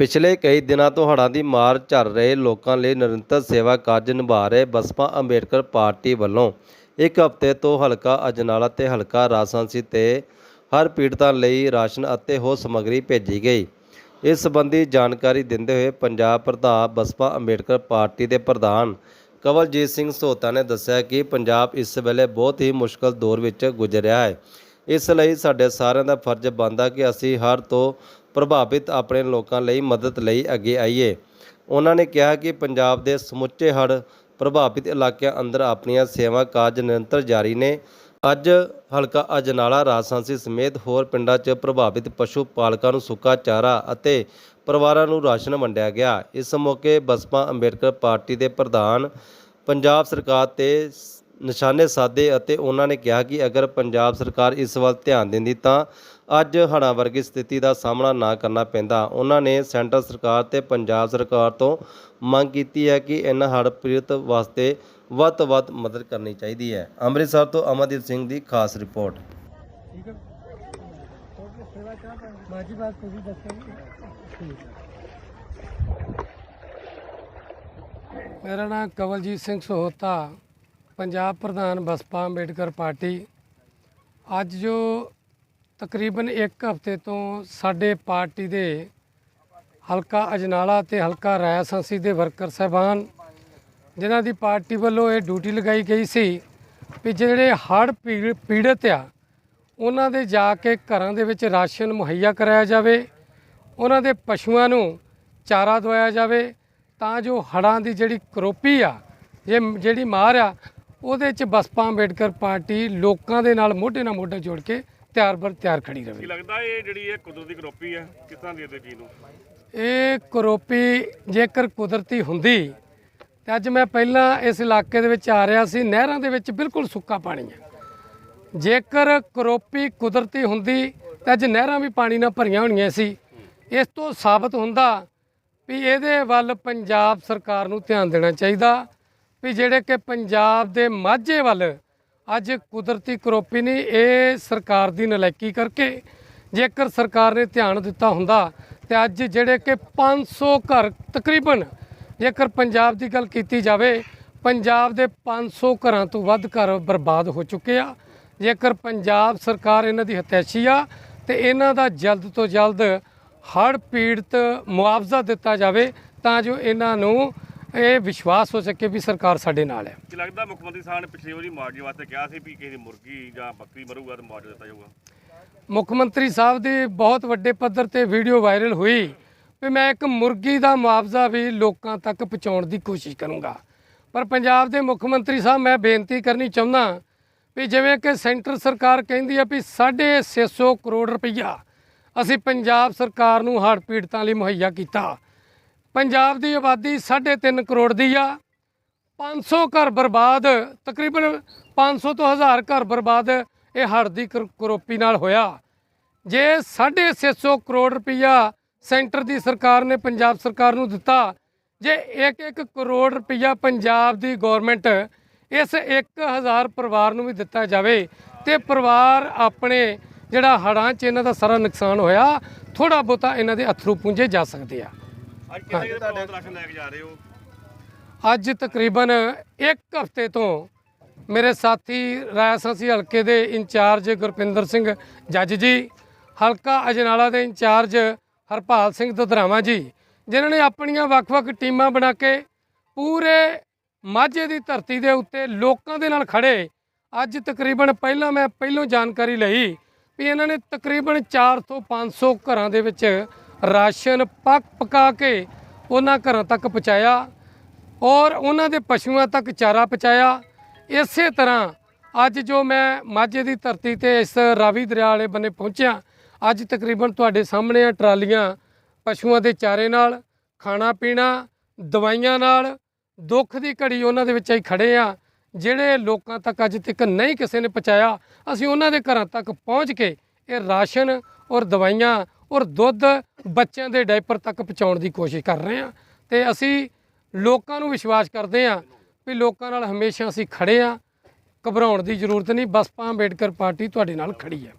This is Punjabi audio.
ਪਿਛਲੇ ਕਈ ਦਿਨਾਂ ਤੋਂ ਹੜ੍ਹਾਂ ਦੀ ਮਾਰ ਝੱਲ ਰਹੇ ਲੋਕਾਂ ਲਈ ਨਿਰੰਤਰ ਸੇਵਾ ਕਾਰਜ ਨਿਭਾ ਰਹੇ ਬਸਪਾ ਅੰਬੇਡਕਰ ਪਾਰਟੀ ਵੱਲੋਂ ਇੱਕ ਹਫ਼ਤੇ ਤੋਂ ਹਲਕਾ ਅਜਨਾਲਾ ਤੇ ਹਲਕਾ ਰਾਜਸਾਂਸੀ ਤੇ ਹਰ ਪੀੜਤਾਂ ਲਈ ਰਾਸ਼ਨ ਅਤੇ ਹੋਰ ਸਮੱਗਰੀ ਭੇਜੀ ਗਈ। ਇਸ ਸੰਬੰਧੀ ਜਾਣਕਾਰੀ ਦਿੰਦੇ ਹੋਏ ਪੰਜਾਬ ਪ੍ਰਧਾਨ ਬਸਪਾ ਅੰਬੇਡਕਰ ਪਾਰਟੀ ਦੇ ਪ੍ਰਧਾਨ ਕਵਲਜੀਤ ਸਿੰਘ ਸੋਤਾ ਨੇ ਦੱਸਿਆ ਕਿ ਪੰਜਾਬ ਇਸ ਵੇਲੇ ਬਹੁਤ ਹੀ ਮੁਸ਼ਕਲ ਦੌਰ ਵਿੱਚ ਗੁਜ਼ਰ ਰਿਹਾ ਹੈ। ਇਸ ਲਈ ਸਾਡੇ ਸਾਰਿਆਂ ਦਾ ਫਰਜ਼ ਬਣਦਾ ਕਿ ਅਸੀਂ ਹਰ ਤੋਂ ਪ੍ਰਭਾਵਿਤ ਆਪਣੇ ਲੋਕਾਂ ਲਈ ਮਦਦ ਲਈ ਅੱਗੇ ਆਈਏ। ਉਹਨਾਂ ਨੇ ਕਿਹਾ ਕਿ ਪੰਜਾਬ ਦੇ ਸਮੁੱਚੇ ਹੜ੍ਹ ਪ੍ਰਭਾਵਿਤ ਇਲਾਕਿਆਂ ਅੰਦਰ ਆਪਣੀਆਂ ਸੇਵਾ ਕਾਰਜ ਨਿਰੰਤਰ ਜਾਰੀ ਨੇ। ਅੱਜ ਹਲਕਾ ਅਜਨਾਲਾ, ਰਾਜਸਾਂਸੀ ਸਮੇਤ ਹੋਰ ਪਿੰਡਾਂ 'ਚ ਪ੍ਰਭਾਵਿਤ ਪਸ਼ੂ ਪਾਲਕਾਂ ਨੂੰ ਸੁੱਕਾ ਚਾਰਾ ਅਤੇ ਪਰਿਵਾਰਾਂ ਨੂੰ ਰਾਸ਼ਨ ਵੰਡਿਆ ਗਿਆ। ਇਸ ਮੌਕੇ ਬਸਪਾ ਅੰਬੇਡਕਰ ਪਾਰਟੀ ਦੇ ਪ੍ਰਧਾਨ, ਪੰਜਾਬ ਸਰਕਾਰ ਤੇ ਨਿਸ਼ਾਨੇ ਸਾਧੇ ਅਤੇ ਉਹਨਾਂ ਨੇ ਕਿਹਾ ਕਿ ਅਗਰ ਪੰਜਾਬ ਸਰਕਾਰ ਇਸ ਵੱਲ ਧਿਆਨ ਦਿੰਦੀ ਤਾਂ ਅੱਜ ਹੜ੍ਹਾਂ ਵਰਗੀ ਸਥਿਤੀ ਦਾ ਸਾਹਮਣਾ ਨਾ ਕਰਨਾ ਪੈਂਦਾ। ਉਹਨਾਂ ਨੇ ਸੈਂਟਰ ਸਰਕਾਰ ਤੇ ਪੰਜਾਬ ਸਰਕਾਰ ਤੋਂ ਮੰਗ ਕੀਤੀ ਹੈ ਕਿ ਇਹਨਾਂ ਹੜ੍ਹ ਪੀੜਤ ਵਾਸਤੇ ਵੱਧ ਤੋਂ ਵੱਧ ਮਦਦ ਕਰਨੀ ਚਾਹੀਦੀ ਹੈ। ਅੰਮ੍ਰਿਤਸਰ ਤੋਂ ਅਮਰਦੀਪ ਸਿੰਘ ਦੀ ਖਾਸ ਰਿਪੋਰਟ। ਠੀਕ ਹੈ। ਤੁਹਾਡੀ ਸੇਵਾ ਚਾਹ ਮਾਜੀ ਬਾਤ ਤੁਸੀਂ ਦੱਸੋਗੇ ਠੀਕ ਹੈ ਮੇਰਾ ਨਾਮ ਕਵਲਜੀਤ ਸਿੰਘ ਸੋਹਤਾ। ਪੰਜਾਬ ਪ੍ਰਧਾਨ ਬਸਪਾ ਅੰਬੇਡਕਰ ਪਾਰਟੀ, ਅੱਜ ਜੋ ਤਕਰੀਬਨ 1 ਹਫ਼ਤੇ ਤੋਂ ਸਾਡੇ ਪਾਰਟੀ ਦੇ ਹਲਕਾ ਅਜਨਾਲਾ ਤੇ ਹਲਕਾ ਰਾਇਸਾਂਸੀ ਦੇ ਵਰਕਰ ਸਹਿਬਾਨ, ਜਿਨ੍ਹਾਂ ਦੀ ਪਾਰਟੀ ਵੱਲੋਂ ਇਹ ਡਿਊਟੀ ਲਗਾਈ ਗਈ ਸੀ ਵੀ ਜਿਹੜੇ ਹੜ੍ਹ ਪੀੜ- ਪੀੜਤ ਆ, ਉਹਨਾਂ ਦੇ ਜਾ ਕੇ ਘਰਾਂ ਦੇ ਵਿੱਚ ਰਾਸ਼ਨ ਮੁਹੱਈਆ ਕਰਾਇਆ ਜਾਵੇ, ਉਹਨਾਂ ਦੇ ਪਸ਼ੂਆਂ ਨੂੰ ਚਾਰਾ ਦਵਾਇਆ ਜਾਵੇ, ਤਾਂ ਜੋ ਹੜ੍ਹਾਂ ਦੀ ਜਿਹੜੀ ਕਰੋਪੀ ਆ ਜੇ ਜਿਹੜੀ ਮਾਰ ਆ ਉਹਦੇ 'ਚ ਬਸਪਾ ਅੰਬੇਡਕਰ ਪਾਰਟੀ ਲੋਕਾਂ ਦੇ ਨਾਲ ਮੋਢੇ ਨਾਲ ਮੋਢਾ ਜੋੜ ਕੇ ਤਿਆਰ ਬਰ ਤਿਆਰ ਖੜੀ ਕੀ ਰਹੇ ਲੱਗਦਾ ਇਹ ਜਿਹੜੀ ਇਹ ਕੁਦਰਤੀ ਕਰੋਪੀ ਹੈ ਕਿਸ ਤਰ੍ਹਾਂ ਦੀ ਇਹਦੇ ਚੀਜ਼ ਨੂੰ? ਇਹ ਕਰੋਪੀ ਜੇਕਰ ਕੁਦਰਤੀ ਹੁੰਦੀ ਤੇ ਅੱਜ ਮੈਂ ਪਹਿਲਾਂ ਇਸ ਇਲਾਕੇ ਦੇ ਵਿੱਚ ਆ ਰਿਹਾ ਸੀ ਨਹਿਰਾਂ ਦੇ ਵਿੱਚ ਬਿਲਕੁਲ ਸੁੱਕਾ ਪਾਣੀ ਹੈ। ਜੇਕਰ ਕਰੋਪੀ ਕੁਦਰਤੀ ਹੁੰਦੀ ਤਾਂ ਅੱਜ ਨਹਿਰਾਂ ਵੀ ਪਾਣੀ ਨਾਲ ਭਰੀਆਂ ਹੋਣੀਆਂ ਸੀ। ਇਸ ਤੋਂ ਸਾਬਤ ਹੁੰਦਾ ਵੀ ਇਹਦੇ ਵੱਲ ਪੰਜਾਬ ਸਰਕਾਰ ਨੂੰ ਧਿਆਨ ਦੇਣਾ ਚਾਹੀਦਾ। ਵੀ ਜਿਹੜੇ ਕਿ ਪੰਜਾਬ ਦੇ ਮਾਝੇ ਵੱਲ ਅੱਜ ਕੁਦਰਤੀ ਕਰੋਪੀ ਨਹੀਂ ਇਹ ਸਰਕਾਰ ਦੀ ਨਲਾਇਕੀ ਕਰਕੇ ਜੇਕਰ ਸਰਕਾਰ ਨੇ ਧਿਆਨ ਦਿੱਤਾ ਹੁੰਦਾ ਤੇ ਅੱਜ ਜਿਹੜੇ ਕਿ 500 ਘਰ ਤਕਰੀਬਨ ਜੇਕਰ ਪੰਜਾਬ ਦੀ ਗੱਲ ਕੀਤੀ ਜਾਵੇ, ਪੰਜਾਬ ਦੇ 500 ਘਰਾਂ ਤੋਂ ਵੱਧ ਘਰ ਬਰਬਾਦ ਹੋ ਚੁੱਕੇ ਆ। ਜੇਕਰ ਪੰਜਾਬ ਸਰਕਾਰ ਇਹਨਾਂ ਦੀ ਹਤੈਸ਼ੀ ਆ ਤੇ ਇਹਨਾਂ ਦਾ ਜਲਦ ਤੋਂ ਜਲਦ ਹੜ੍ਹ ਪੀੜਤ ਮੁਆਵਜ਼ਾ ਦਿੱਤਾ ਜਾਵੇ ਤਾਂ ਜੋ ਇਹਨਾਂ ਨੂੰ ਇਹ ਵਿਸ਼ਵਾਸ ਹੋ ਸਕੇ ਵੀ ਸਰਕਾਰ ਸਾਡੇ ਨਾਲ ਹੈ। ਕੀ ਲੱਗਦਾ ਮੁੱਖ ਮੰਤਰੀ ਸਾਹਿਬ ਨੇ ਪਿਛਲੀ ਵਾਰੀ ਮੁਆਵਜ਼ੇ ਵਾਸਤੇ ਕਿਹਾ ਸੀ ਵੀ ਕਿਸੇ ਦੀ ਮੁਰਗੀ ਜਾਂ ਬੱਕਰੀ ਮਰੂਗਾ ਤਾਂ ਮੁਆਵਜ਼ਾ ਦਿੱਤਾ ਜਾਊਗਾ? ਮੁੱਖ ਮੰਤਰੀ ਸਾਹਿਬ ਦੀ ਬਹੁਤ ਵੱਡੇ ਪੱਧਰ ਤੇ ਵੀਡੀਓ ਵਾਇਰਲ ਹੋਈ ਵੀ ਮੈਂ ਇੱਕ ਮੁਰਗੀ ਦਾ ਮੁਆਵਜ਼ਾ ਵੀ ਲੋਕਾਂ ਤੱਕ ਪਹੁੰਚਾਉਣ ਦੀ ਕੋਸ਼ਿਸ਼ ਕਰੂੰਗਾ। ਪਰ ਪੰਜਾਬ ਦੇ ਮੁੱਖ ਮੰਤਰੀ ਸਾਹਿਬ ਮੈਂ ਬੇਨਤੀ ਕਰਨੀ ਚਾਹੁੰਦਾ ਵੀ ਜਿਵੇਂ ਕਿ ਸੈਂਟਰ ਸਰਕਾਰ ਕਹਿੰਦੀ ਆ ਵੀ 650 ਕਰੋੜ ਰੁਪਈਆ ਅਸੀਂ ਪੰਜਾਬ ਸਰਕਾਰ ਨੂੰ ਹੜ੍ਹ ਪੀੜਤਾਂ ਲਈ ਮੁਹੱਈਆ ਕੀਤਾ। ਪੰਜਾਬ ਦੀ ਆਬਾਦੀ 3.5 ਕਰੋੜ ਦੀ ਆ। 500 ਘਰ ਬਰਬਾਦ, ਤਕਰੀਬਨ 500 ਤੋਂ 1000 ਘਰ ਬਰਬਾਦ ਇਹ ਹੜ੍ਹ ਦੀ ਕਰ- ਕਰੋਪੀ ਨਾਲ ਹੋਇਆ। ਜੇ 650 ਕਰੋੜ ਰੁਪਈਆ ਸੈਂਟਰ ਦੀ ਸਰਕਾਰ ਨੇ ਪੰਜਾਬ ਸਰਕਾਰ ਨੂੰ ਦਿੱਤਾ, ਜੇ 1-1 ਕਰੋੜ ਰੁਪਈਆ ਪੰਜਾਬ ਦੀ ਗਵਰਨਮੈਂਟ ਇਸ 1000 ਪਰਿਵਾਰ ਨੂੰ ਵੀ ਦਿੱਤਾ ਜਾਵੇ ਤੇ ਪਰਿਵਾਰ ਆਪਣੇ ਜਿਹੜਾ ਹੜ੍ਹਾਂ 'ਚ ਇਹਨਾਂ ਦਾ ਸਾਰਾ ਨੁਕਸਾਨ ਹੋਇਆ ਥੋੜਾ ਬਹੁਤਾ ਇਹਨਾਂ ਦੇ ਅਥਰੂ ਪੁੰਜੇ ਜਾ ਸਕਦੇ ਆ। ਅੱਜ ਕਿੰਨੇ ਕਿਤੇ ਬਹੁਤ ਰਾਸ਼ਨ ਲੈ ਕੇ ਜਾ ਰਹੇ ਹੋ? ਅੱਜ ਤਕਰੀਬਨ 1 ਹਫ਼ਤੇ ਤੋਂ ਮੇਰੇ ਸਾਥੀ ਰਾਇਸਾਂਸੀ ਹਲਕੇ ਦੇ ਇੰਚਾਰਜ ਗੁਰਪਿੰਦਰ ਸਿੰਘ ਜੱਜ ਜੀ ਹਲਕਾ ਅਜਨਾਲਾ ਦੇ ਇੰਚਾਰਜ ਹਰਪਾਲ ਸਿੰਘ ਦੁਧਰਾਵਾ ਜੀ ਜਿਨ੍ਹਾਂ ਨੇ ਆਪਣੀਆਂ ਵੱਖ-ਵੱਖ ਟੀਮਾਂ ਬਣਾ ਕੇ ਪੂਰੇ ਮਾਝੇ ਦੀ ਧਰਤੀ ਦੇ ਉੱਤੇ ਲੋਕਾਂ ਦੇ ਨਾਲ ਖੜੇ ਅੱਜ ਤਕਰੀਬਨ ਪਹਿਲਾਂ ਮੈਂ ਪਹਿਲੋਂ ਜਾਣਕਾਰੀ ਲਈ ਵੀ ਇਹਨਾਂ ਨੇ ਤਕਰੀਬਨ 400 500 ਘਰਾਂ ਦੇ ਵਿੱਚ ਰਾਸ਼ਨ ਪੱਕ ਪਕਾ ਕੇ ਉਹਨਾਂ ਘਰਾਂ ਤੱਕ ਪਹੁੰਚਾਇਆ ਔਰ ਉਹਨਾਂ ਦੇ ਪਸ਼ੂਆਂ ਤੱਕ ਚਾਰਾ ਪਹੁੰਚਾਇਆ। ਇਸੇ ਤਰ੍ਹਾਂ ਅੱਜ ਜੋ ਮੈਂ ਮਾਝੇ ਦੀ ਧਰਤੀ ਤੇ ਇਸ ਰਾਵੀ ਦਰਿਆ ਵਾਲੇ ਬੰਨੇ ਪਹੁੰਚਿਆ, ਅੱਜ ਤਕਰੀਬਨ ਤੁਹਾਡੇ ਸਾਹਮਣੇ ਆ ਟਰਾਲੀਆਂ ਪਸ਼ੂਆਂ ਦੇ ਚਾਰੇ ਨਾਲ, ਖਾਣਾ ਪੀਣਾ, ਦਵਾਈਆਂ ਨਾਲ, ਦੁੱਖ ਦੀ ਘੜੀ ਉਹਨਾਂ ਦੇ ਵਿੱਚ ਹੀ ਖੜੇ ਆ, ਜਿਹੜੇ ਲੋਕਾਂ ਤੱਕ ਅੱਜ ਤੱਕ ਨਹੀਂ ਕਿਸੇ ਨੇ ਪਹੁੰਚਾਇਆ, ਅਸੀਂ ਉਹਨਾਂ ਦੇ ਘਰਾਂ ਤੱਕ ਪਹੁੰਚ ਕੇ ਇਹ ਰਾਸ਼ਨ ਔਰ ਦਵਾਈਆਂ ਔਰ ਦੁੱਧ ਬੱਚਿਆਂ ਦੇ ਡਾਈਪਰ ਤੱਕ ਪਹੁੰਚਾਉਣ ਦੀ ਕੋਸ਼ਿਸ਼ ਕਰ ਰਹੇ ਹਾਂ। ਤੇ ਅਸੀਂ ਲੋਕਾਂ ਨੂੰ ਵਿਸ਼ਵਾਸ ਕਰਦੇ ਹਾਂ ਵੀ ਲੋਕਾਂ ਨਾਲ ਹਮੇਸ਼ਾ ਅਸੀਂ ਖੜੇ ਹਾਂ। ਘਬਰਾਉਣ ਦੀ ਜ਼ਰੂਰਤ ਨਹੀਂ। ਬਸਪਾ ਅੰਬੇਡਕਰ ਪਾਰਟੀ ਤੁਹਾਡੇ ਨਾਲ ਖੜੀ ਹੈ।